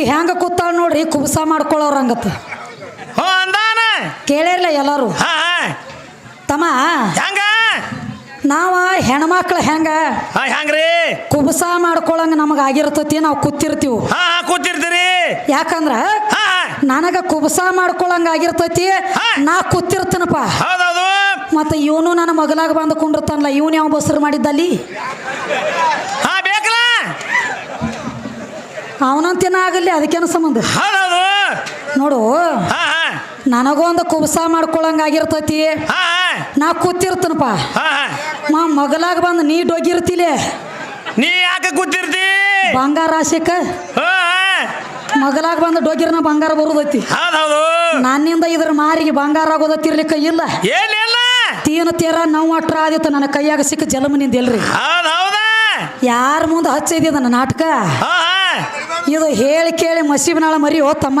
ಈಕಿ ಹೆಂಗ ಕೂತಾಳ ನೋಡ್ರಿ ಕುಬಸ ಮಾಡ್ಕೊಳ್ಳೋರಂಗತ್ತ ಹೋ ಅಂದಾನ? ಕೇಳಿರ್ಲ ಎಲ್ಲಾರು. ಹಾ. ತಮ್ಮ ಹೆಂಗ? ನಾವ ಹೆಣ್ಮಕ್ಳು ಹೆಂಗ? ಹಾ ಹೆಂಗ್ರಿ? ಕುಬಸ ಮಾಡ್ಕೊಳಂಗ ನಮಗ ಆಗಿರ್ತತಿ ನಾವು ಕೂತಿರ್ತೀವಿ. ಹಾ ಹಾ ಕೂತಿರ್ತೀರಿ. ಯಾಕಂದ್ರ ಹಾ. ನನಗ ಕುಬಸ ಮಾಡ್ಕೊಳಂಗ ಆಗಿರ್ತತಿ ನಾ ಕೂತಿರ್ತೇನಪ್ಪ. ಹೌದೌದು. ಮತ್ತ ಇವನು ನನ್ನ ಮಗಲಾಗ ಬಂದು ಕುಂಡಿರ್ತಾನಲ್ಲ ಇವನು ಯಾವ ಬಸರು ಮಾಡಿದ್ದಲ್ಲಿ ಹಾ ಅವನಂತೇನ ಆಗಲಿ ಅದಕ್ಕೇನು ಸಂಬಂಧ? ನೋಡು ಹಾ ನನಗೊಂದು ಕುಬಸ ಮಾಡ್ಕೊಳಂಗ ಆಗಿರ್ತೈತಿ. ಹಾ ನಾ ಕೂತಿರ್ತನಪ್ಪ. ಮಾ ಮಗಲಾಗ ಬಂದು ನೀ ಡೊಗಿರ್ತಿಲೆ? ನೀ ಯಾಕೆ ಕೂತಿರ್ತಿ? ಬಂಗಾರ ಆಶೆಕ. ಮಗಲಾಗ ಬಂದು ಡೊಗಿರ್ನ ಬಂಗಾರ ಬರುದೈತಿ. ನನ್ನಿಂದ ಇದ್ರ ಮಾರಿಗೆ ಬಂಗಾರ ಆಗೋದತ್ತಿರ್ಲಿಕ್ಕ ಇಲ್ಲ. ಏನಿಲ್ಲ ತೀನ ತೀರ ನೋವು ಅಟ್ರ ಆದಿತ್ತು ನನ್ನ ಕೈಯಾಗ ಸಿಕ್ಕ ಜಲಮನಿಂದ ಎಲ್ರಿ ಹೌದ್ ಹೌದಾ ಯಾರ ಮುಂದೆ ಹಚ್ಚಿದ ನನ್ನ ನಾಟಕ. ಇದು ಹೇಳಿ ಕೇಳಿ ಮಸೀಬ್ನಾಳ ಮರಿ ಹೋತಮ್ಮ.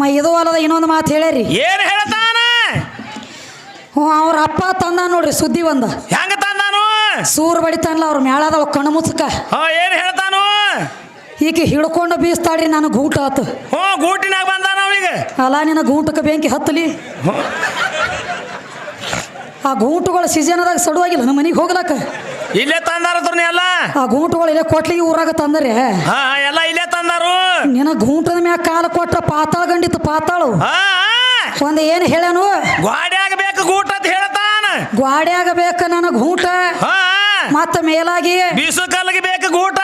ಮ ಇದು ಅಲ್ಲದ ಇನ್ನೊಂದು ಮಾತು ಹೇಳ್ಯಾರಿ. ಏನ್ ಹೇಳ್ತಾನ? ಹ್ಞೂ ಅವ್ರ ಅಪ್ಪ ತಂದ ನೋಡ್ರಿ ಸುದ್ದಿ ಒಂದು. ಹೆಂಗ ತಂದಾನು ಸೂರ್ ಬಡಿತಾನಲ್ಲ ಅವ್ರ ಮ್ಯಾಳದವ ಕಣ್ಣು ಮುಚ್ಚಕ ಹಾ ಏನ್ ಹೇಳ್ತಾನು? ಈಕೆ ಹಿಡ್ಕೊಂಡು ಬೀಸ್ತಾಳ್ರಿ ನಾನು ಗೂಟ ಆತು. ಹ್ಞೂ ಗೂಟಿನಾಗ ಬಂದಾನ ಅವನಿಗೆ ಅಲ್ಲ ನಿನ್ನ ಗೂಟಕ್ಕೆ ಬೆಂಕಿ ಹತ್ತಲಿ? ಆ ಗೂಟುಗಳು ಸೀಸನ್ದಾಗ ಸಡುವಾಗಿಲ್ಲ ನಮ್ಮ ಮನೆಗೆ ಹೋಗ್ಲಕ್ಕ. ಇಲ್ಲೇ ತಂದಾರ ನೀ ಎಲ್ಲ? ಆ ಗೂಂಟುಗಳು ಇಲ್ಲೇ ಕೊಟ್ಲಿಗೆ ಊರಾಗ ತಂದರೆ. ಹಾ ಎಲ್ಲ ಇಲ್ಲೇ ತಂದಾರು? ನಿನ್ನ ಗೂಂಟದ ಮ್ಯಾಗ ಕಾಲ ಕೊಟ್ರ ಪಾತಾಳ ಗಂಡಿತ್ತು ಪಾತಾಳು. ಹಾ ಏನ್ ಹೇಳನು ಏನು ಹೇಳ್ಯಾನು? ಗ್ವಾಡ್ಯಾಗ ಬೇಕು ಗೂಟ ಅಂತ ಹೇಳ್ತಾನ. ಗ್ವಾಡ್ಯಾಗ ಬೇಕ ನನಗೆ ಗೂಟ. ಹಾ ಮತ್ತ ಮೇಲಾಗಿ ಬೀಸುಕಲ್ಗೆ ಬೇಕು ಗೂಟ.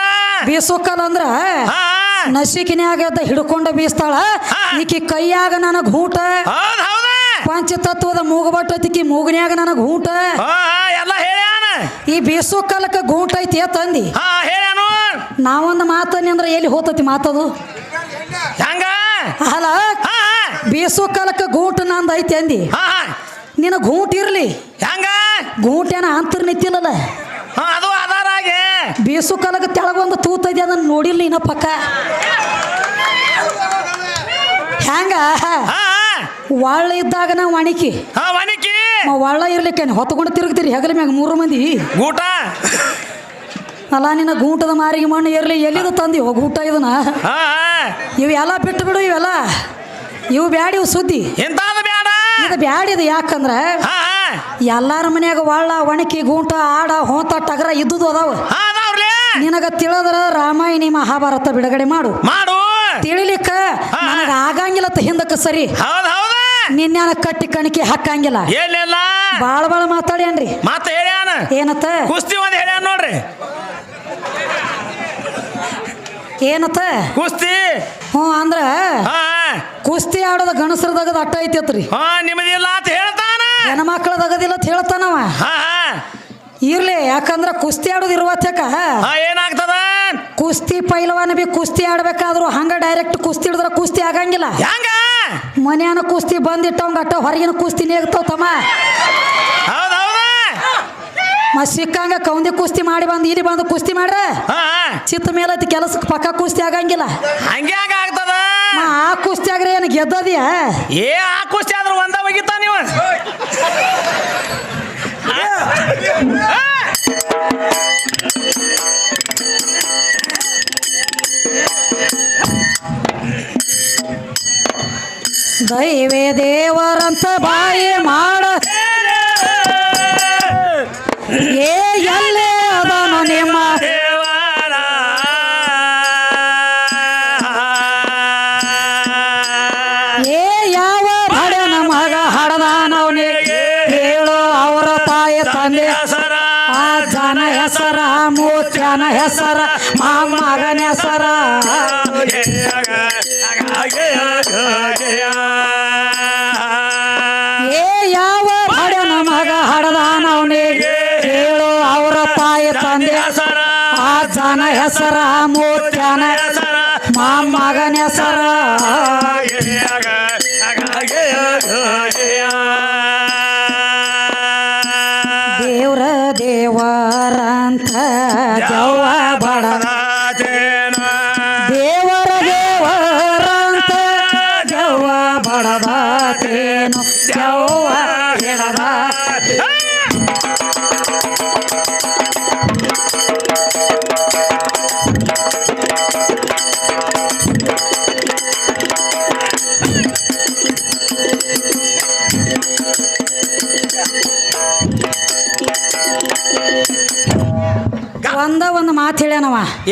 ಬೀಸುಕಲ್ ಅಂದ್ರ ಹಾ ನಸಿಕಿನ್ಯಾಗ ಹಿಡ್ಕೊಂಡ ಬೀಸ್ತಾಳ. ಈಕಿ ಕೈಯಾಗ ನನ ಗೂಟ. ಹೌದ್ ಹೌದ. ಪಂಚತತ್ವದ ಮೂಗಬಟ್ಟೈತಿ ಮೂಗನ್ಯಾಗ ನನಗ್ ಗೂಟ. ಹಾ. ಈ ಬೀಸು ಕಾಲಕ್ಕೆ ಗೂಂಟ್ ಐತಿ ತಂದಿ ಹಾ ನಾವೊಂದು ಮಾತನ್ನಿ ಅಂದ್ರೆ ಎಲ್ಲಿ ಹೋತತಿ ಮಾತದು? ಹೆಂಗ? ಅಲ್ಲ ಬೀಸು ಗೂಂಟ್ ಗೂಟ ನಂದು ಐತಿ ಅಂದಿ. ನಿನ ಗೂಂಟ್ ಇರ್ಲಿ. ಹಂಗ? ಗೂಟ ಏನ ಅಂತರ್ ನಿಂತಿಲ್ಲಲ್ಲ. ಹಾ ಅದು ಬೀಸು ಕಲಕ ತೆಳಗೊಂದು ತೂತೈತಿ ಅದನ್ನ ನೋಡಿಲ್ಲ ಇನ್ನ ಪಕ್ಕ. ಹೆಂಗ? ಒಳ್ಳೆ ಇದ್ದಾಗ ನಾವು ಒಣಿಕಿ ವನಿಕಿ ಒಳ್ಳ ಇರ್ಲಿಕ್ಕೆ ಹೊತ್ಕೊಂಡು ತಿರುಗ್ತೀರಿ ಹೆಗಲ ಮ್ಯಾಗ ಮೂರು ಮಂದಿ. ಗೂಟ? ಅಲ್ಲ ನಿನ್ನ ಗೂಟದ ಮಾರಿಗೆ ಮಣ್ಣು ಇರ್ಲಿ ಎಲ್ಲಿದು ತಂದಿ? ಹೋಗಿ ಊಟ ಇದನ್ನ. ಹಾ. ಇವೆಲ್ಲ ಬಿಟ್ಟು ಬಿಡು ಇವೆಲ್ಲ. ಇವು ಬ್ಯಾಡಿ ಇವು ಸುದ್ದಿ. ಬ್ಯಾಡಿದ ಬ್ಯಾಡ? ಇದು ಬ್ಯಾಡಿದು ಯಾಕಂದ್ರ ಹಾ ಹಾ. ಎಲ್ಲಾರ ಮನ್ಯಾಗ ಒಳ್ಳ ಒಣಕಿ ಗೂಂಟ ಆಡ ಹೋತ ಟಗರ ಇದ್ದುದು ಅದಾವ. ಹಾ ಅದಾವ್ರಲೇ. ನಿನಗ ತಿಳಿದ್ರ ರಾಮಾಯಣಿ ಮಹಾಭಾರತ ಬಿಡುಗಡೆ ಮಾಡು. ಮಾಡು. ತಿಳಿಲಿಕ್ಕ ನನಗ ಆಗಂಗಿಲ್ಲ ಹಿಂದಕ್ಕೆ ಸರಿ. ಹೌದ್ ಹೌದ. ನಿನ್ಯಾನ ಕಟ್ಟಿ ಕಣಿಕೆ ಹಾಕಂಗಿಲ್ಲ. ಏನಿಲ್ಲ? ಬಾಳ ಬಾಳ ಮಾತಾಡ್ಯಾನ್ರಿ. ಮತ್ತೆ ಹೇಳ್ಯಾನ ಏನತ್ತ? ಕುಸ್ತಿ ಒಂದ್ ಹೇಳ್ಯಾನ ನೋಡ್ರಿ? ಏನತ್ತ? ಕುಸ್ತಿ? ಹ್ಞೂ ಅಂದ್ರ ಹಾ ಕುಸ್ತಿ ಆಡೋದ ಗಣಸರದಾಗದ ಅಟ್ಟ ಐತೈತ್ರಿ. ಹಾ ನಿಮ್ಮದಿಲ್ಲ ಅಂತ ಹೇಳ್ತಾನ? ಹೆಣ್ಮಕ್ಳದಾಗದಿಲ್ಲ ಅಂತ ಹೇಳ್ತಾನವ. ಹಾ ಹಾ. ಇರ್ಲಿ ಯಾಕಂದ್ರ ಕುಸ್ತಿ ಆಡೋದು ಇರುವತ್ತಕ ಹಾ ಏನಾಗ್ತದ? ಕುಸ್ತಿ ಪೈಲವಾನ ಬಿ ಕುಸ್ತಿ ಆಡ್ಬೇಕಾದ್ರು ಹಂಗ ಡೈರೆಕ್ಟ್ ಕುಸ್ತಿ ಹಿಡಿದ್ರ ಕುಸ್ತಿ ಆಗಂಗಿಲ್ಲ. ಹೆಂಗ? ಮನ್ಯಾನ ಕುಸ್ತಿ ಬಂದಿಟ್ಟವಂಗ ಅಟ್ಟ ಹೊರಗಿನ ಕುಸ್ತಿ ನೇಗ್ತಾವ ತಮ್ಮ ಮತ್ ಸಿಕ್ಕಂಗ ಕೌಂದಿ ಕುಸ್ತಿ ಮಾಡಿ ಬಂದು ಇಲ್ಲಿ ಬಂದು ಕುಸ್ತಿ ಮಾಡ್ರ. ಚಿತ್ತ ಮೇಲೆ ಕೆಲಸಕ್ಕೆ ಪಕ್ಕ ಕುಸ್ತಿ ಆಗಂಗಿಲ್ಲ. ಹಂಗೆ ಹಂಗ ಆಗ್ತದ. ಆ ಕುಸ್ತಿ ಆಗ್ರೆ ಏನು ಗೆದ್ದದಿಯ? ಏ ಆ ಕುಸ್ತಿ ಆದ್ರೆ ಒಂದ ಒಗಿತ ನೀವು ದೈವೇ ದೇವರಂತ ಬಾಯಿ ಮಾಡ ಏ ಆ ಜನ ಹೆಸರ ಮೂತ್ಯನ ಮಗನ ಹೆಸರ.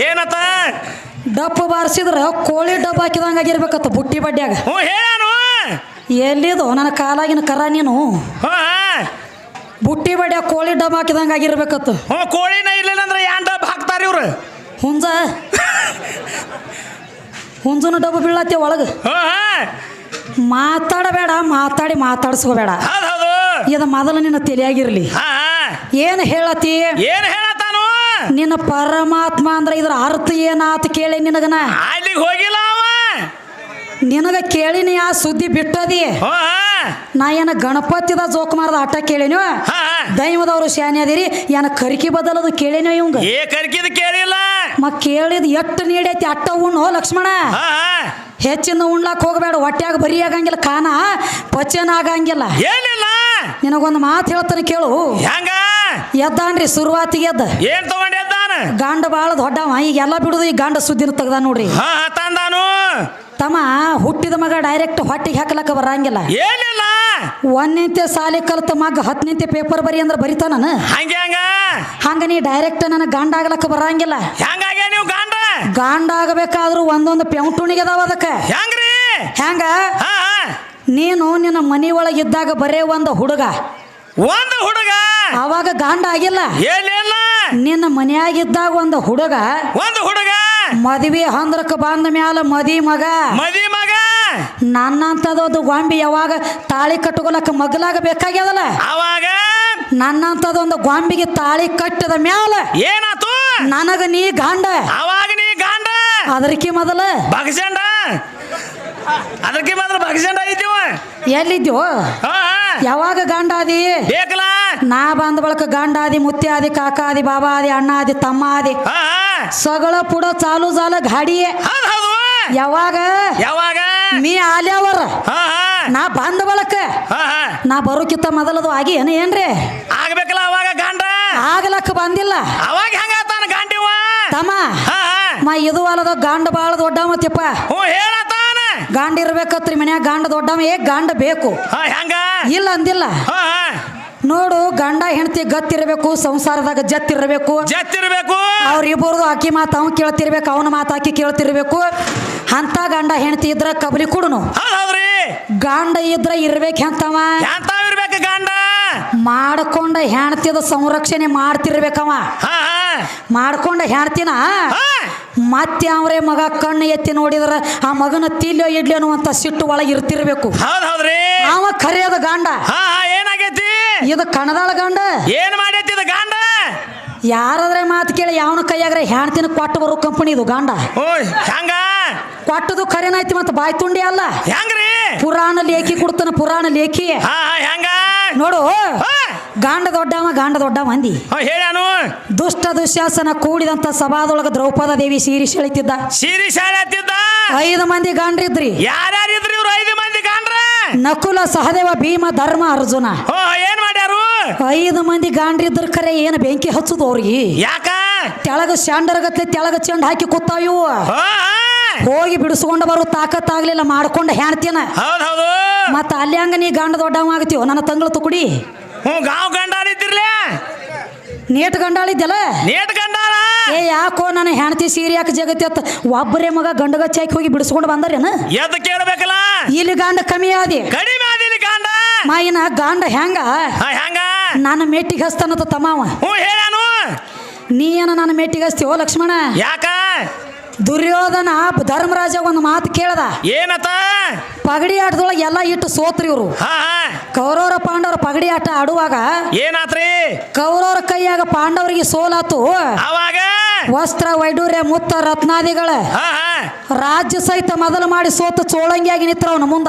ಏನತ್ತ? ಡಪ್ಪು ಬಾರಿಸಿದ್ರ ಕೋಳಿ ಡಬ್ಬ ಹಾಕಿದಂಗ ಆಗಿರ್ಬೇಕತ್ತ ಬುಟ್ಟಿ ಬಡ್ಡ್ಯಾಗ ಹ್ಞೂ ಹೇಳಾನು ಎಲ್ಲಿದು? ನನ್ನ ಕಾಲಾಗಿನ ಕರ ನೀನು. ಬುಟ್ಟಿ ಬಡ್ಯಾಗ ಕೋಳಿ ಡಬ್ಬ ಹಾಕಿದಂಗ ಆಗಿರ್ಬೇಕತ್ತ. ಕೋಳಿ ಕೋಳಿನ ಇರ್ಲಿಲ್ಲ ಅಂದ್ರೆ ಏನ್ ಡಬ್ ಹಾಕ್ತಾರ ಇವ್ರು? ಹುಂಜ. ಹುಂಜನ ಡಬ್ಬ ಬೀಳತ್ತೆ ಒಳಗೆ. ಹ್ಞೂ ಮಾತಾಡಬೇಡ ಮಾತಾಡಿ ಮಾತಾಡ್ಸ್ಕೋಬೇಡ. ಹೌದು ಹೌದು. ಇದು ಮೊದಲು ನಿನ್ನ ತಲೆಯಾಗಿರ್ಲಿ. ಹಾ ಏನು ಹೇಳತಿ ಏನು ಹೇಳತ್ತಾನು ನಿನ್ನ ಪರಮಾತ್ಮ ಅಂದ್ರೆ ಇದ್ರ ಅರ್ಥ ಏನಾತ ಕೇಳಿ ನಿನಗನ? ಅಲ್ಲಿಗೆ ಹೋಗಿಲ್ಲ ಅವ. ನಿನಗ ಕೇಳಿನಿ ಆ ಸುದ್ದಿ ಬಿಟ್ಟದಿ. ನಾ ಏನ ಗಣಪತಿದ ಜೋಕುಮಾರದ ಆಟ ಕೇಳಿನೋ? ದೈವದವರು ಶಾನೆ ಅದಿರಿ ಏನ ಕರ್ಕಿ ಬದಲದು ಕೇಳಿನೋ ಇವಂಗ? ಏ ಕರ್ಕಿದ್ ಕೇಳಿಲ್ಲ. ಮ ಕೇಳಿದ ಎಟ್ಟು ನೀಡೈತಿ ಅಟ್ಟ ಉಣ್ಣು ಲಕ್ಷ್ಮಣ? ಹೆಚ್ಚಿನ ಉಣ್ಲಾಕ್ ಹೋಗಬೇಡ ಹೊಟ್ಯಾಗ ಬರಿ ಆಗಂಗಿಲ್ಲ ಕಾನ ಪಚನ ಆಗಂಗಿಲ್ಲ. ಏನಿಲ್ಲ? ನಿನಗೊಂದು ಮಾತು ಹೇಳ್ತಾನೆ ಕೇಳು. ಹೆಂಗ? ಎದ್ದಾನ್ರಿ ಶುರುವಾತಿಗೆ ಎದ್ದ. ಏನ್ ತಗೊಂಡಿದ್ದಾನ ಗಂಡ ಬಾಳ ದೊಡ್ಡವ ಈಗ ಎಲ್ಲ ಬಿಡುದು ಈ ಗಂಡ ಸುದ್ದಿ ತೆಗ್ದ ನೋಡ್ರಿ. ಹಾ, ತಂದಾನು. ತಮ್ಮ ಹುಟ್ಟಿದ ಮಗ ಡೈರೆಕ್ಟ್ ಹೊಟ್ಟಿಗೆ ಹಾಕ್ಲಕ್ಕ ಬರಂಗಿಲ್ಲ. ಏನಿಲ್ಲ? ಒಂದಿಂತೆ ಸಾಲಿ ಕಲ್ತ ಮಗ ಹತ್ತನಿಂತೆ ಪೇಪರ್ ಬರಿ ಅಂದ್ರೆ ಬರಿತಾನ ಹಂಗೆ ಹಂಗ. ಹಂಗ ನೀ ಡೈರೆಕ್ಟ್ ನನಗೆ ಗಂಡ ಆಗ್ಲಕ್ಕ ಬರಂಗಿಲ್ಲ. ಹೆಂಗಾಗೆ ನೀವು ಗಂಡ? ಗಂಡ ಆಗಬೇಕಾದ್ರೂ ಒಂದೊಂದು ಪೆಂಟುಣಿಗೆ ಅದಾವ ಅದಕ್ಕೆ. ಹೆಂಗ್ರಿ? ಹೆಂಗ. ನೀನು ನಿನ್ನ ಮನಿ ಇದ್ದಾಗ ಬರೇ ಒಂದು ಹುಡುಗ. ಒಂದು ಹುಡುಗ? ಅವಾಗ ಗಾಂಡ ಆಗಿಲ್ಲ. ಏನಿಲ್ಲ ನಿನ್ನ ಮನೆಯಾಗಿದ್ದಾಗ ಒಂದು ಹುಡುಗ. ಒಂದು ಹುಡುಗ? ಮದುವೆ ಹಂದ್ರಕ್ಕೆ ಬಂದ ಮ್ಯಾಲ ಮದಿ ಮಗ. ಮದಿ ಮಗ? ನನ್ನಂತದೊಂದು ಗೊಂಬಿ ಯಾವಾಗ ತಾಳಿ ಕಟ್ಕೊಳಕ್ಕೆ ಮಗಲಾಗ ಬೇಕಾಗ್ಯದಲ್ಲ? ಅವಾಗ? ನನ್ನಂಥದ್ದೊಂದು ಗೊಂಬಿಗೆ ತಾಳಿ ಕಟ್ಟದ ಮ್ಯಾಲ ಏನಾತು? ನನಗ ನೀ ಗಾಂಡ. ಅವಾಗ ನೀ ಗಂಡ ಅದಕ್ಕೆ ಮೊದಲ? ಬಗಸಂಡ? ಅದಕ್ಕೆ ಮಾತ್ರ ಬಗಸಂಡ ಇದ್ದೀವ ಎಲ್ಲಿದ್ದೀವ. ಯಾವಾಗ ಗಂಡ ಆದಿ ಬೇಕಲ್ಲ. ನಾ ಬಂದ ಬಳಕ ಗಂಡ ಆದಿ ಮುತ್ಯ ಆದಿ ಕಾಕ ಆದಿ ಬಾಬಾ ಆದಿ ಅಣ್ಣ ಆದಿ ತಮ್ಮ ಆದಿ. ಸಗಳ ಪುಡ ಚಾಲು ಜಾಲ ಗಾಡಿಯೇ. ಹೌದು ಯಾವಾಗ? ಯಾವಾಗ? ಮೀ ಆಲ್ಯಾವರ. ನಾ ಬಂದ ಬಳಕ. ನಾ ಬರೋಕಿತ್ತ ಮೊದಲದು ಆಗಿ ಏನ ಏನ್ರಿ? ಆಗ್ಬೇಕಲ್ಲ ಅವಾಗ ಗಂಡ? ಆಗ್ಲಕ್ಕ ಬಂದಿಲ್ಲ. ಅವಾಗ ಗಂಡಿವ ತಮ್ಮ. ಹಾ ಹಾ. ಮಾ ಇದು ಅಲ್ಲದ ಗಂಡ ಬಾಳ ದೊಡ್ಡ ಮತ್ತಪ್ಪ ಹ್ಞೂ ಹೇಳತಾನ ಗಂಡ ಇರ್ಬೇಕತ್ರಿ ಮನ್ಯಾಗ ಗಂಡ ದೊಡ್ಡವ ಏ ಗಂಡ ಬೇಕು. ಹಾ ಹೆಂಗ? ಇಲ್ಲ ಅಂದಿಲ್ಲ. ಹಾ ಹಾ. ನೋಡು ಗಂಡ ಹೆಂಡತಿ ಗತ್ತಿರ್ಬೇಕು ಸಂಸಾರದಾಗ ಜತ್ತಿರ್ಬೇಕು. ಜತ್ತಿರ್ಬೇಕು. ಅವ್ರಿಬ್ಬರದು ಅಕ್ಕಿ ಮಾತು ಅವ್ನು ಕೇಳ್ತಿರ್ಬೇಕು ಅವನ ಮಾತು ಆಕಿ ಕೇಳ್ತಿರ್ಬೇಕು. ಅಂತ ಗಂಡ ಹೆಂಡತಿ ಇದ್ರ ಕಬಲಿ ಕುಡುನು. ಹೌದ್ ಹೌದ್ರಿ. ಗಂಡ ಇದ್ರ ಇರ್ಬೇಕು ಅಂತವ ಮಾಡ್ಕೊಂಡ ಹೆಣ್ತಿದ ಸಂರಕ್ಷಣೆ ಮಾಡ್ತಿರ್ಬೇಕವ. ಮಾಡ್ಕೊಂಡ ಹೆಣ್ತಿನ ಮತ್ತೆ ಅವ್ರೆ ಮಗ ಕಣ್ಣು ಎತ್ತಿ ನೋಡಿದ್ರ ಆ ಮಗನ ತಿಲ್ಲೋ ಇಡ್ಲಿ ಅಂತ ಸಿಟ್ಟು ಒಳಗೆ ಇರ್ತಿರ್ಬೇಕು. ಅವ ಕರೆಯೋದು ಗಂಡ. ಏನಾಗೈತಿ? ಇದು ಕಣದಾಳ ಗಂಡ. ಏನ್ ಮಾಡ ಗಂಡ ಯಾರಾದ್ರೆ ಮಾತು ಕೇಳಿ ಯಾವನ ಕೈಯಾಗ್ರೆ ಹೆಣ್ತಿನ ಕೊಟ್ಟು ಬರೋ ಕಂಪನಿ ಇದು ಗಾಂಡ. ಓಯ್ ಹೆಂಗ ಕೊಟ್ಟದು ಖರೇನಾಯ್ತಿ ಮತ್ತೆ ಬಾಯಿ ತುಂಡಿ ಅಲ್ಲ. ಹೆಂಗ್ರಿ ಪುರಾಣ ಲೇಖಿ ಕೊಡ್ತಾನ ಪುರಾಣ ಲೇಖಿ. ಹಾ ಹಾ ಹೆಂಗ ನೋಡು ಗಾಂಡ ದೊಡ್ಡವ ಗಾಂಡ ದೊಡ್ಡ ಮಂದಿ ದುಷ್ಟ ದುಶ್ಯಾಸನ ಕೂಡಿದಂತ ಸಭಾದೊಳಗ ದ್ರೌಪದ ದೇವಿ ಸೀರಿ ಸೆಳಿತಿದ್ದ. ಸೀರಿ ಐದು ಮಂದಿ ಗಾಂಡ್ರಿದ್ರಿ. ಯಾರ್ಯಾರಿದ್ರಿ ಇವ್ರು ಐದು ಮಂದಿ ಗಂಡ್ರ? ನಕುಲ ಸಹದೇವ ಭೀಮ ಧರ್ಮ ಅರ್ಜುನ. ಏನ್ ಮಾಡ್ಯಾರು? ಐದು ಮಂದಿ ಗಾಂಡ್ರಿದ್ರ ಕರೆ ಏನು ಬೆಂಕಿ ಹಚ್ಚುದು ಅವ್ರಿಗೆ. ಯಾಕ? ತೆಳಗ ಶಾಂಡರಗತ್ಲೆ ತೆಳಗ ಚೆಂಡ್ ಹಾಕಿ ಕೂತಾವ ಇವು. ಹೋ, ಹೋಗಿ ಬಿಡಿಸ್ಕೊಂಡು ಬರೋ ತಾಕತ್ತಾಗ್ಲಿಲ್ಲ ಮಾಡ್ಕೊಂಡು ಹೆಣ್ತೀನ. ಹೌದ್ ಹೌದು. ಮತ್ತ ಅಲ್ಲಿ ಹಂಗ ನೀ ಗಂಡ ದೊಡ್ಡವ ಆಗ್ತೀವ ನನ್ನ ತಂಗಳ ತುಕುಡಿ. ಹ್ಞೂ ಗಾಂವ್ ಗಂಡ ಇದ್ದಿರ್ಲೆ? ನೇಟ್ ಗಂಡಾಳಿದ್ದಲ್ಲ ನೇಟ್ ಗಂಡಾರ ಏ ಯಾಕೋ ನನ್ನ ಹೆಂಡತಿ ಸೀರೆ ಯಾಕೆ ಜಗತ್ತೆ ಒಬ್ಬರೇ ಮಗ ಹಾಕಿ ಹೋಗಿ ಬಿಡಿಸ್ಕೊಂಡು ಬಂದಾರೇನ? ಎದ್ದು ಕೇಳಬೇಕಲ್ಲ? ಇಲ್ಲಿ ಗಾಂಡ ಕಮ್ಮಿ ಆದಿ. ಕಡಿಮೆ ಆದ ಇಲ್ಲಿ ಗಾಂಡ. ಮಾಯಿನ ಗಾಂಡ ಹೆಂಗ? ಹಾ ಹೆಂಗ? ನನ್ನ ಮೇಟಿಗೆ ಹಸ್ತಾನತ್ತ ತಮಾವ. ಹ್ಞೂ ಹೇಳಾನು ನೀ ಏನ ನನ್ನ ಮೆಟ್ಟಿಗೆ ಹಸ್ತೀವೋ ಲಕ್ಷ್ಮಣ? ಯಾಕ? ದುರ್ಯೋಧನ ಧರ್ಮರಾಜ ಒಂದು ಮಾತು ಕೇಳ್ದ. ಏನತ? ಪಗಡಿ ಆಟದೊಳಗೆ ಎಲ್ಲ ಇಟ್ಟು ಸೋತ್ರಿ ಇವರು. ಹಾ ಹಾ. ಕೌರವರ ಪಾಂಡವರ ಪಗಡಿ ಆಟ ಆಡುವಾಗ ಏನಾತ್ರಿ? ಕೌರವರ ಕೈಯಾಗ ಪಾಂಡವರಿಗೆ ಸೋಲಾತು. ಅವಾಗ? ವಸ್ತ್ರ ವೈಡೂರ್ಯ ಮುತ್ತ ರತ್ನಾದಿಗಳ. ರಾಜ್ಯ ಸಹಿತ ಮೊದಲು ಮಾಡಿ ಸೋತ ಚೋಳಂಗಿಯಾಗಿ ಅವನ ಮುಂದ.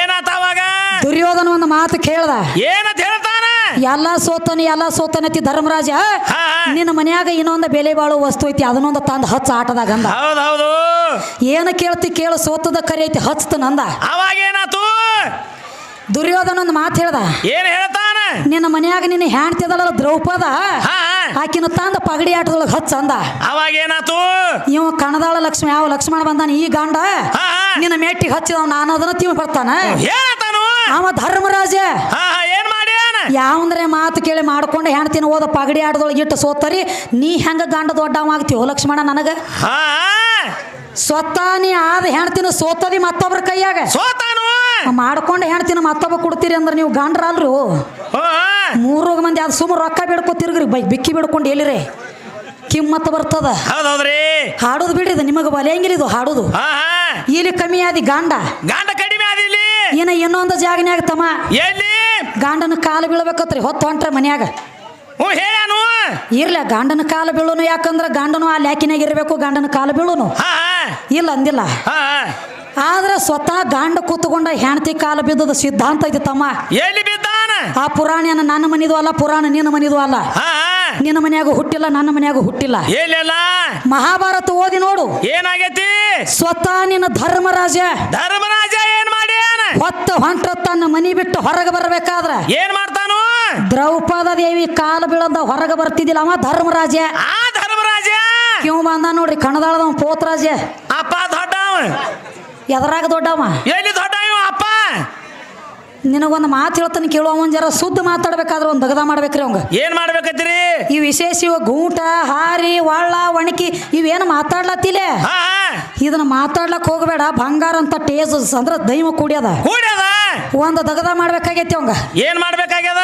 ಏನಾತಾವಾಗ ದುರ್ಯೋಧನ ಒಂದು ಮಾತು ಕೇಳ್ದ. ಏನಂತ ಹೇಳ್ತಾನ? ಎಲ್ಲ ಸೋತನ ಎಲ್ಲ ಸೋತನತಿ ಧರ್ಮರಾಜ. ಹಾ ಹಾ. ನಿನ್ನ ಮನ್ಯಾಗ ಇನ್ನೊಂದು ಬೆಲೆ ಬಾಳೋ ವಸ್ತು ಐತಿ ಅದನ್ನೊಂದು ತಂದು ಹಚ್ಚ ಆಟದಾಗ ಅಂದ. ಹೌದ್ ಏನ ಕೇಳ್ತಿ ಕೇಳ ಸೋತದ ಕರಿ ಐತಿ ಹಚ್ತನ ನಂದ. ಅವಾಗ ಏನಾತು? ದುರ್ಯೋಧನ ಒಂದು ಮಾತು ಹೇಳ್ದ. ಏನ್ ಹೇಳ್ತಾನ ನಿನ್ನ ಮನ್ಯಾಗ ನಿನ್ನ ಹ್ಯಾಂಡ್ತಿದಲ್ಲ ದ್ರೌಪದ. ಆಕಿನ ತಂದ ಪಗಡಿ ಆಟದೊಳಗೆ ಹಚ್ಚ ಅಂದ. ಅವಾಗ ಏನಾತು? ಇವ ಕಣದಾಳ ಲಕ್ಷ್ಮಿ ಯಾವ ಲಕ್ಷ್ಮಣ ಬಂದಾನ ಈ ಗಂಡ. ನಿನ್ನ ಮೆಟ್ಟಿಗೆ ಹಚ್ಚಿದವ ನಾನು ಅದನ್ನ ತಿವ್ ಬರ್ತಾನ? ಅವ ಧರ್ಮರಾಜ. ಏನ್ ಮಾಡಿ ಯಾವಂದ್ರೆ ಮಾತು ಕೇಳಿ ಮಾಡ್ಕೊಂಡು ಹೆಣ್ತಿನ ಓದ ಪಗಡಿ ಆಟದೊಳಗೆ ಇಟ್ಟು ಸೋತರಿ ನೀ ಹೆಂಗ ಗಂಡ ದೊಡ್ಡವ ಆಗ್ತೀವೋ ಲಕ್ಷ್ಮಣ ನನಗ? ಸ್ವತಃ ನೀ ಆದ ಹೆಣ್ತಿನ ಸೋತದಿ ಮತ್ತೊಬ್ಬರ ಕೈಯಾಗ. ಸೋತಾನು? ಮಾಡ್ಕೊಂಡು ಹೆಣ್ತಿನ ಮತ್ತೊಬ್ಬ ಕೊಡ್ತೀರಿ ಅಂದ್ರೆ ನೀವು ಗಂಡ್ರ ಅಲ್ರಿ ಹಾ ಮೂರು ಮಂದಿ ಅದು ಸುಮಾರು ರೊಕ್ಕ ಬಿಡ್ಕೊ ತಿರ್ಗ್ರಿ. ಬೈ ಬಿಕ್ಕಿ ಬಿಡ್ಕೊಂಡು ಎಲ್ಲಿರಿ? ಕಿಮ್ಮತ್ತ ಬರ್ತದ. ಹೌದೌದ್ರಿ. ಹಾಡೋದು ಬಿಡ್ರಿ ನಿಮಗೆ ಬಲೆಯಂಗಿಲ್ಲ ಇದು ಹಾಡೋದು. ಇಲ್ಲಿ ಕಮ್ಮಿ ಆದಿ ಗಾಂಡ. ಗಾಂಡ ಕಡಿಮೆ ಆದಿಲ್ಲಿ ಏನ ಇನ್ನೊಂದು ಜಾಗನ್ಯಾಗ ತಮ್ಮ ಎಲ್ಲಿ? ಗಾಂಡನ ಕಾಲು ಬೀಳ್ಬೇಕತ್ರಿ ಹೊತ್ತು ಹೊಂಟ್ರೆ ಮನ್ಯಾಗ. ಹ್ಞೂ ಇರ್ಲ ಗಂಡನ ಕಾಲು ಬೀಳುನು ಯಾಕಂದ್ರೆ ಗಾಂಡನು ಆ ಲ್ಯಾಕಿನಾಗ ಇರಬೇಕು ಗಂಡನ ಕಾಲು ಬೀಳುನು. ಇಲ್ಲ ಅಂದಿಲ್ಲ. ಆದ್ರೆ ಸ್ವತಃ ಗಾಂಡ ಕೂತ್ಕೊಂಡ ಹೆಂಡತಿ ಕಾಲು ಬಿದ್ದದ ಸಿದ್ಧಾಂತ ಐತಿ ತಮ್ಮ. ಎಲ್ಲಿ ಬಿದ್ದಾನ ಆ ಪುರಾಣ ಏನ ನನ್ನ ಮನಿದು ಅಲ್ಲ ಪುರಾಣ ನಿನ್ನ ಮನಿದು ಅಲ್ಲ. ನಿನ್ನ ಮನ್ಯಾಗ ಹುಟ್ಟಿಲ್ಲ ನನ್ನ ಮನ್ಯಾಗ ಹುಟ್ಟಿಲ್ಲ. ಏನಿಲ್ಲ? ಮಹಾಭಾರತ ಓದಿ ನೋಡು. ಏನಾಗೈತಿ? ಸ್ವತಃ ನಿನ್ನ ಧರ್ಮರಾಜ. ಧರ್ಮರಾಜ ಏನ್ ಮಾಡಿ ಹೊತ್ತು ಹೊಂಟ್ರ ತನ್ನ ಮನಿ ಬಿಟ್ಟು ಹೊರಗೆ ಬರಬೇಕಾದ್ರ. ಏನ್ ಮಾಡ್ತಾನು? ದ್ರೌಪದ ದೇವಿ ಕಾಲು ಬೀಳದ ಹೊರಗೆ ಬರ್ತಿದ್ದಿಲ್ಲ ಅವ ಧರ್ಮರಾಜ. ಆ ಧರ್ಮರಾಜ? ಇವ್ ಬಂದ ನೋಡ್ರಿ ಕಣದಾಳದವ ಪೋತ್ರಾಜ. ಅಪ್ಪ ದೊಡ್ಡವ. ಎದರಾಗ ದೊಡ್ಡವ ಎಲ್ಲಿ ದೊಡ್ಡ ಇವ ಅಪ್ಪ ನಿನಗೊಂದು ಮಾತು ಹೇಳ್ತಾನೆ ಕೇಳುವ ಅವನ್ ಜರ ಸುದ್ದ ಮಾತಾಡ್ಬೇಕಾದ್ರೆ ಒಂದು ದಗದ ಮಾಡ್ಬೇಕ್ರಿ ಅವಂಗ. ಏನ್ ಮಾಡ್ಬೇಕತ್ತೀರಿ? ಈ ವಿಶೇಷ ಇವ ಗೂಟ ಹಾರಿ ಒಳ್ಳ ಒಣಕಿ ಇವೇನು ಮಾತಾಡ್ಲತ್ತಿಲೆ? ಹಾ ಇದನ್ನ ಮಾತಾಡ್ಲಕ್ ಹೋಗಬೇಡ ಬಂಗಾರ ಅಂತ ಟೇಜ್ ಅಂದ್ರ ದೈವ ಕೂಡ್ಯದ ಕೂಡ್ಯದ? ಒಂದು ದಗದ ಮಾಡ್ಬೇಕಾಗೈತಿ ಅವಂಗ. ಏನ್ ಮಾಡ್ಬೇಕಾಗ್ಯದ?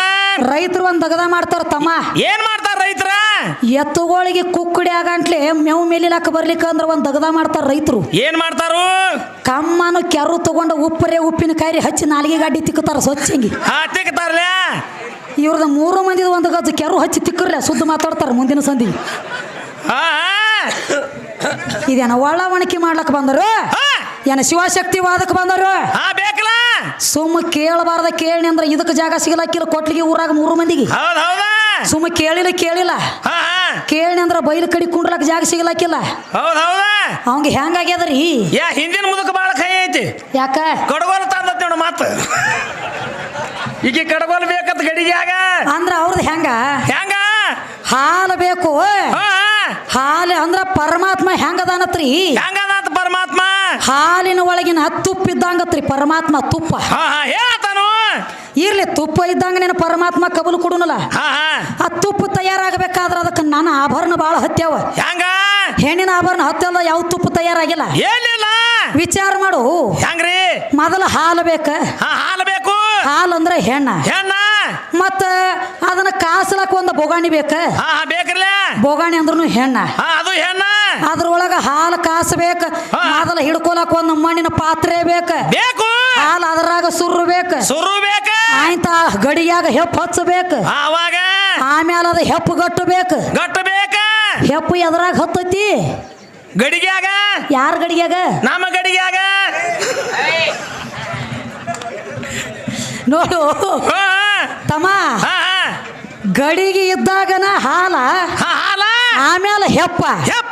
ರೈತರು ಒಂದು ದಗದ ಮಾಡ್ತಾರ ತಮ್ಮ. ಏನ್ ಮಾಡ್ತಾರ? ಎತ್ತುಗಳಿಗೆ ಕುಕ್ಕುಡಿ ಆಗಂಟ್ಲೆ ಮೇವು ಮೇಲಿಲಾಕ ಬರ್ಲಿಕ್ಕ ಅಂದ್ರೆ ಒಂದು ದಗದ ಮಾಡ್ತಾರ ರೈತರು. ಏನ್ ಮಾಡ್ತಾರು? ಕಮ್ಮನು ಕೆರು ತಗೊಂಡು ಉಪ್ಪರೆ ಉಪ್ಪಿನ ಕಾಯಿ ಹಚ್ಚಿ ನಾಲಿಗೆ ಗಾಡಿ ತಿಕ್ಕತಾರ ಸ್ವಚ್ಛಂಗಿ. ಹಾ ಇವ್ರದ ಮೂರು ಮಂದಿ ಒಂದು ಗಜ್ಜು ಕೆರು ಹಚ್ಚಿ ತಿಕ್ಕರ್ಲೆ ಸುದ್ದು ಮಾತಾಡ್ತಾರ ಮುಂದಿನ ಸಂಧಿ. ಹಾ ಇದೇನ ಒಳ ಒಣಕಿ ಮಾಡ್ಲಕ್ ಬಂದರು? ಏನ ಶಿವಶಕ್ತಿ ವಾದಕ್ಕೆ ಬಂದರು ಸುಮ್ಮ ಕೇಳಬಾರ್ದ ಕೇಳಿ ಅಂದ್ರೆ ಇದಕ್ಕೆ ಜಾಗ ಸಿಗಲಕ್ಕಿಲ್ಲ ಕೊಟ್ಲಿಗೆ ಊರಾಗ ಮೂರು ಮಂದಿಗೆ. ಸುಮ್ಮ ಕೇಳಿಲ್ಲ ಕೇಳಿಲ್ಲ. ಕೇಳಿ ಅಂದ್ರೆ ಬೈಲು ಕಡಿ ಕುಂಡ್ರಕ್ ಜಾಗ ಸಿಗಲಕ್ಕಿಲ್ಲ. ಹೌದ್ ಹೌದಾ? ಅವಂಗ ಹೆಂಗಾಗ್ಯದ್ರಿ ಯಾ ಹಿಂದಿನ ಮುದಕ ಬಾಳ ಕೈ ಐತಿ. ಯಾಕ? ಕಡಗೋಲ್ ತಂದತ್ ನೋಡ ಮಾತು. ಈಗ ಬೇಕಂತ ಗಡಿ ಗಡಿಗ್ಯಾಗ. ಅಂದ್ರ ಅವ್ರದ್ದು ಹೆಂಗ? ಹೆಂಗ? ಹಾಲು ಬೇಕು. ಹಾಲು ಅಂದ್ರ ಪರಮಾತ್ಮ ಹೆಂಗದಾನತ್ರಿ? ಹೆಂಗದಾತ ಪರಮಾತ್ಮ? ಹಾಲಿನ ಒಳಗಿನ ತುಪ್ಪ ಇದ್ದಂಗತ್ರಿ ಪರಮಾತ್ಮ ತುಪ್ಪ. ಹಾ ಹಾ. ಹೇಳತಾನು ಇರ್ಲಿ ತುಪ್ಪ ಇದ್ದಂಗ ನೀನು ಪರಮಾತ್ಮ ಕಬಲು ಕೊಡುನಲ್ಲ? ಆ ತುಪ್ಪ ತಯಾರಾಗಬೇಕಾದ್ರೆ ಅದಕ್ಕೆ ನನ್ನ ಆಭರಣ ಭಾಳ ಹತ್ಯಾವ. ಹೆಂಗ? ಹೆಣ್ಣಿನ ಆಭರಣ ಹತ್ಯಲ್ಲ ಯಾವ ತುಪ್ಪ ತಯಾರಾಗಿಲ್ಲ. ಏನಿಲ್ಲ. ವಿಚಾರ ಮಾಡು. ಹೆಂಗ್ರಿ? ಮೊದಲ ಹಾಲು ಬೇಕ. ಹಾಲು ಬೇಕು. ಹಾಲು ಅಂದ್ರೆ ಹೆಣ್ಣ. ಹೆಣ್ಣ. ಮತ್ತ ಅದನ್ನ ಕಾಸಲಕ್ಕ ಒಂದು ಬೊಗಾಣಿ ಬೇಕ. ಬೇಕ್ರಲ್ಲ ಬೊಗಾಣಿ ಅಂದ್ರೂ ಹೆಣ್ಣ. ಅದು ಹೆಣ್ಣ. ಅದ್ರೊಳಗ ಹಾಲು ಕಾಸಬೇಕ. ಬೇಕ ಮೊದಲ ಒಂದು ಮಣ್ಣಿನ ಪಾತ್ರೆ ಬೇಕ. ಬೇಕು. ಹಾಲು ಅದ್ರಾಗ ಸುರ್ರು ಬೇಕು. ಸುರು ಬೇಕ. ಆಯ್ತ ಗಡಿಯಾಗ ಹೆಪ್ಪು ಹಚ್ಚಬೇಕ. ಆವಾಗ ಆಮೇಲೆ ಅದು ಹೆಪ್ಪು ಗಟ್ಟಬೇಕು. ಗಟ್ಟಬೇಕು? ಗಟ್ಟು ಬೇಕ ಹೆಪ್ಪು ಎದ್ರಾಗ ಹತ್ತೈತಿ. ಗಡಿಗ್ಯಾಗ? ಯಾರ ಗಡಿಗ್ಯಾಗ? ನಮ್ಮ ಗಡಿಗ್ಯಾಗ? ನೋಡು. ಹಾ ತಮ್ಮ ಹಾ ಹಾ. ಗಡಿಗೆ ಇದ್ದಾಗನ ಹಾಲ ಹಾ ಹಾಲ? ಆಮೇಲೆ ಹೆಪ್ಪ. ಯಪ್ಪ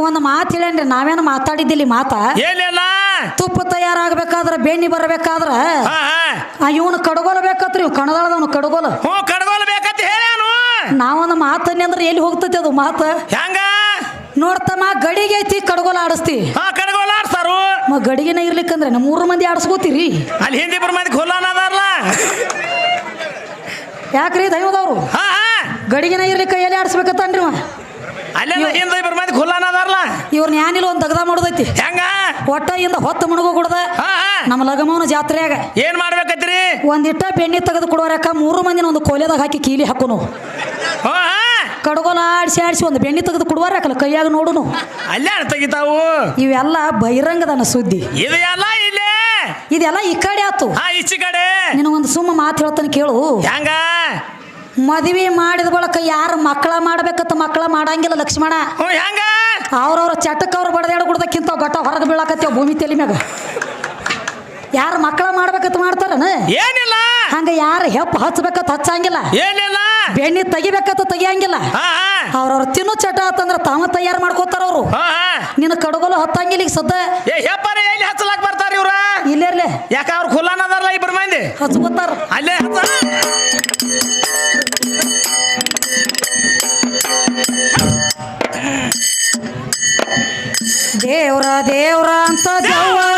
ಒಂದು ಮಾತು ಹೇಳೇನ್ರಿ ನಾವೇನು ಮಾತಾಡಿದ್ದಿಲ್ಲಿ ಈ ಮಾತ? ಏನಿಲ್ಲ? ತುಪ್ಪ ತಯಾರಾಗಬೇಕಾದ್ರೆ ಬೆಣ್ಣಿ ಬರಬೇಕಾದ್ರ ಇವನು ಕಡಗೋಲ ಬೇಕತ್ರಿ ಇವ್ ಕಣದಾಳದವನು ಕಡಗೋಲ. ಹ್ಞೂ ಕಡ್ಗೋಲ್ ಬೇಕಂತ ಹೇಳ್ಯಾನು ನಾವೊಂದು ಮಾತು ಅಂದ್ರೆ ಎಲ್ಲಿ ಹೋಗ್ತೈತಿ ಅದು ಮಾತು? ಹೆಂಗ? ನೋಡ್ತಮ್ಮ ಗಡಿಗೆ ಐತಿ ಕಡಗೋಲ ಆಡಿಸ್ತಿ. ಹಾ ಕಡ್ಗೋಲ್ ಆಡ್ಸಾರು ಮ ಗಡಿಗೆನ ಇರ್ಲಿಕ್ಕಂದ್ರೆ ನಮ್ಮ ಮೂರು ಮಂದಿ ಆಡಿಸ್ಕೋತೀರಿ. ಅಲ್ಲಿ ಹಿಂದಿ ಬರ ಮಂದಿ ಅದಾರಲ್ಲ ಯಾಕ್ರಿ ದೈವದವ್ರು? ಹಾ ಹಾ. ಗಡಿಗೆನ ಇರ್ಲಿಕ್ಕ ಎಲ್ಲಿ ಆಡಿಸ್ಬೇಕತ್ತನ್ರಿ ಇವ ಅಲ್ಲೇ ಹಿಂದಿ ಬರ ಮಂದಿ ಖುಲ್ಲಾನ ಅದಾರಲ್ಲ ಇವ್ರನ್ನ ಏನಿಲ್ಲ ಒಂದು ತಗದ ಮಾಡೋದೈತಿ. ಹೆಂಗ? ಒಟ್ಟ ಇಂದ ಹೊತ್ತು ಮುಣಗು ಕುಡ್ದ. ನಮ್ಮ ಲಗಮವನ ಜಾತ್ರೆಯಾಗ. ಏನ್ ಮಾಡ್ಬೇಕತ್ರಿ ಒಂದಿಟ್ಟ ಬೆಣ್ಣೆ ತೆಗೆದು ಕೊಡೋರಕ್ಕ ಮೂರು ಮಂದಿನ ಒಂದು ಕೋಲೆದಾಗ ಹಾಕಿ ಕೀಲಿ ಹಾಕೋನು. ಕಡಗೋಲ ಆಡಿಸಿ ಆಡಿಸಿ ಒಂದು ಬೆಣ್ಣೆ ತೆಗೆದು ಕೊಡುವಾರಕ್ಕಲ್ಲ ಕೈಯಾಗ ನೋಡುನು. ಅಲ್ಲೇ ತೆಗಿತಾವು ಇವೆಲ್ಲ ಬಹಿರಂಗದನ ಸುದ್ದಿ. ಇದೆಲ್ಲ ಇಲ್ಲೇ? ಇದೆಲ್ಲ ಈ ಕಡೆ ಆತು. ಆ ಈಚೆ ಕಡೆ. ನಿನಗೊಂದು ಸುಮ್ಮ ಮಾತು ಹೇಳ್ತಾನೆ ಕೇಳು. ಹೆಂಗ? ಮದುವೆ ಮಾಡಿದ ಬಳಕ ಯಾರು ಮಕ್ಕಳ ಮಾಡ್ಬೇಕಂತ ಮಕ್ಕಳ ಮಾಡಂಗಿಲ್ಲ ಲಕ್ಷ್ಮಣ. ಅವ್ರವ್ರ ಚಟಕ್ಕೆ ಅವ್ರು ಬಡದಾಡ ಕುಡ್ದಕ್ಕಿಂತ ಗೊಟ್ಟ ಹೊರಗೆ ಬೀಳಾಕತ್ತೇವ ಭೂಮಿ ತಲೆ ಮ್ಯಾಗ. ಯಾರು ಮಕ್ಕಳ ಮಾಡ್ಬೇಕಂತ ಮಾಡ್ತಾರನ? ಏನಿಲ್ಲ. ಹಂಗ ಯಾರು ಹೆಪ್ಪ ಹಚ್ಬೇಕತ್ತ ಹಚ್ಚಂಗಿಲ್ಲ. ಏನಿಲ್ಲ. ಬೆಣ್ಣೆ ತೆಗಿಬೇಕತ್ತ ತೆಗಿಯಂಗಿಲ್ಲ. ಅವ್ರವ್ರ ತಿನ್ನು ಚಟ ಅಂತಂದ್ರ ತಾವ ತಯಾರು ಮಾಡ್ಕೋತಾರ ಅವರು. ನಿನ್ನ ಕಡಗೋಲು ಹತ್ತಂಗಿಲ್ಲ ಈಗ ಸದ್ದ. ಎಲ್ಲಿ ಹಚ್ಚಲಾಕ್ ಬರ್ತಾರ ಇವ್ರ? ಇಲ್ಲೇರ್ಲೆ ಯಾಕ ಅವ್ರು ಖುಲ್ಲಾನ ಅದಾರಲ್ಲ ಇಬ್ರು ಮಂದಿ? ಹಚ್ಕೋತಾರ ಅಲ್ಲೇ ಹಚ್ಚ. ದೇವ್ರ ದೇವ್ರ ಅಂತ ದೇವರ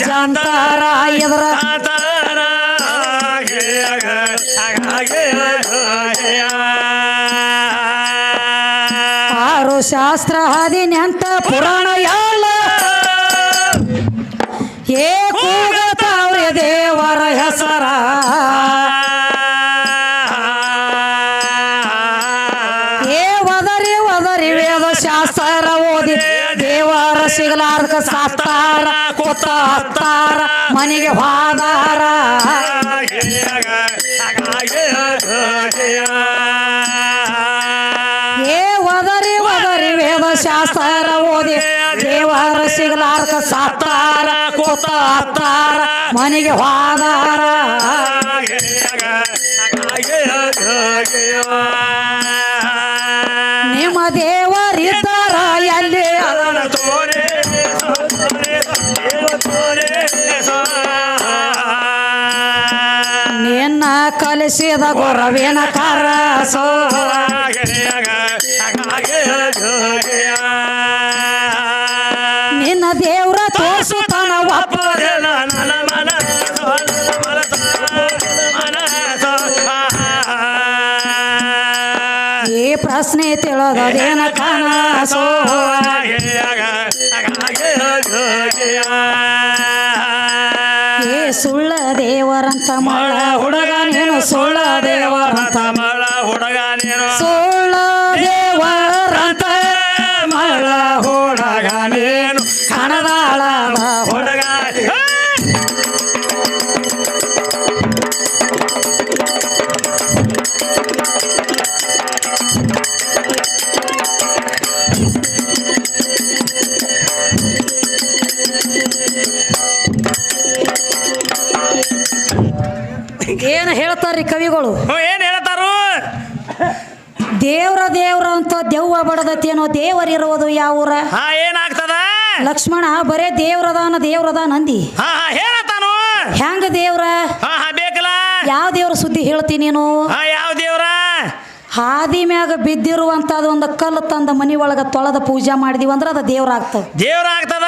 ಜಂತಾರ ಇದ್ರ ಆರು ಶಾಸ್ತ್ರ ಹದಿನೆಂಟ ಪುರಾಣ ಎಲ್ಲ ದೇವರ ಸಾತಾರ, ಕೊತ್ತ ಹತ್ತಾರ, ಮನೆಗೆ ಹೋದಾರ ಏ ಒದರಿ ಒದರಿ ವೇದ ಶಾಸ್ತ್ರ ಓದಿ, ದೇವರ ಸಿಗಲಾರ್ದ ಸಾಸ್ತಾರ ಕೊತ್ತ ಹತ್ತಾರ, ಮನೆಗೆ ಹೋದಾರ ಕಲಿಸಿದ ಗುರವಿನ ಕರಸೋ ನಿನ್ನ ದೇವ್ರ ತೋರಿಸುತ್ತಾನ ಒಪ್ಪ ಈ ಪ್ರಶ್ನೆ ತಿಳಿದದೇನ ಕನಸೋ ಈ ಸುಳ್ಳ ದೇವರಂತ ಮಳ ಹುಡುಗ ನೀನು ದೇವರ ತಮಳ ಮಳ ಹುಡುಗ ಕವಿಗಳು. ಏನ್ ಹೇಳ್ತಾರು? ದೇವ್ರ ದೇವ್ರ ಅಂತ ದೆವ್ವ ಬಡದತ್ತೇನೋ ಇರೋದು ಯಾವೂರ? ಹಾ ಏನಾಗ್ತದ? ಲಕ್ಷ್ಮಣ ಬರೇ ದೇವ್ರದಾನ ದೇವ್ರದ ನಂದಿ ಹಾ ಹಾ ಹೇಳತ್ತಾನು ಹೆಂಗ ದೇವ್ರ? ಹಾ ಹಾ ಬೇಕಲ್ಲ? ಯಾವ ದೇವ್ರ ಸುದ್ದಿ ಹೇಳ್ತೀನಿ ನೀನು? ಹಾ ಯಾವ ದೇವ್ರ? ಹಾದಿ ಮ್ಯಾಗ ಬಿದ್ದಿರುವಂತದ ಒಂದು ಕಲ್ಲು ತಂದ ಮನಿ ಒಳಗ ತೊಳೆದ ಪೂಜೆ ಮಾಡಿದೀವಿ ಅಂದ್ರೆ ಅದು ದೇವ್ರ ಆಗ್ತದ. ದೇವ್ರ ಆಗ್ತದ?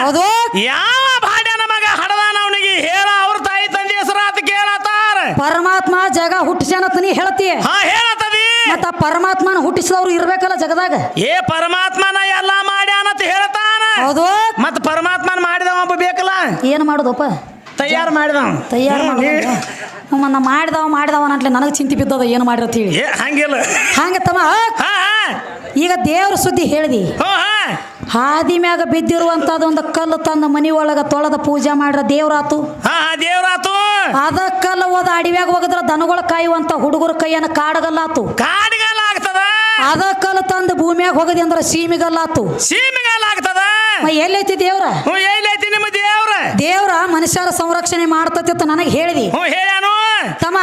ಹೌದು? ಯಾವ ಭಾಡ್ಯನ ಮಗ ಹಡದಾನ ಅವನಿಗೆ? ಹೇಳ ಅವ್ರ ತಾಯಿ ತಂದೆ ಹೆಸರಾತ ಕೇಳತ್ತಾರ. ಪರಮಾತ್ಮ ಜಗ ಹುಟ್ಟಿಸ್ಯಾನತ್ ನೀ ಹೇಳ್ತಿ ಹಾ ಹೇಳತದಿ ಮತ್ತ ಪರಮಾತ್ಮನ ಹುಟ್ಟಿಸಿದವ್ರು ಇರ್ಬೇಕಲ್ಲ ಜಗದಾಗ? ಏ ಪರಮಾತ್ಮನ ಎಲ್ಲ ಮಾಡ್ಯಾನಂತ ಹೇಳ್ತಾನ ಹೌದು? ಮತ್ ಪರಮಾತ್ಮನ ಮಾಡಿದವ ಒಬ್ಬ ಬೇಕಲ್ಲ? ಏನ್ ಮಾಡೋದಪ್ಪ? ತಯಾರು ಮಾಡಿದವ. ತಯಾರು ಮಾಡಿದ ನಮ್ಮನ್ನ ಮಾಡಿದವ ಮಾಡಿದವ ಅಂಟ್ಲೆ ನನಗೆ ಚಿಂತೆ ಬಿದ್ದದ ಏನು ಮಾಡಿರತ್ ಹೇಳಿ. ಏ ಹಂಗಿಲ್ಲ. ಹಂಗ ತಮ್ಮ. ಈಗ ದೇವ್ರ ಸುದ್ದಿ ಹೇಳಿದಿ. ಹೋ ಹಾ. ಹಾದಿ ಮ್ಯಾಗ ಬಿದ್ದಿರುವಂತದೊಂದು ಕಲ್ಲು ತಂದ ಮನಿ ಒಳಗ ತೊಳೆದ ಪೂಜೆ ಮಾಡ್ರ ದೇವ್ರಾತು. ಹಾ ದೇವ್ರಾತು. ಅದ ಕಲ್ಲು ಹೋದ ಅಡಿವ್ಯಾಗ ಹೋಗದ್ರ ದನಗಳ ಕಾಯುವಂತ ಹುಡುಗರ ಕೈಯನ್ನ ಕಾಡಗಲ್ಲಾತು. ಕಾಡಗಲ್ಲಾಗ್ತದ. ಆಗ್ತದ ಅದ ಕಲ್ಲು ತಂದು ಭೂಮಿಯಾಗ ಹೋಗದಿ ಅಂದ್ರ ಸೀಮಿಗಲ್ಲಾತು. ಸೀಮಿಗಲ್ಲಾಗ್ತದ. ಆಗ್ತದ ಎಲ್ಲೈತಿ ದೇವ್ರ? ಎಲ್ಲೈತಿ ನಿಮ್ಮ ದೇವ್ರ. ದೇವ್ರ ಮನುಷ್ಯರ ಸಂರಕ್ಷಣೆ ಮಾಡ್ತತಿತ್ತು ನನಗೆ ಹೇಳಿದಿ. ತಮ್ಮ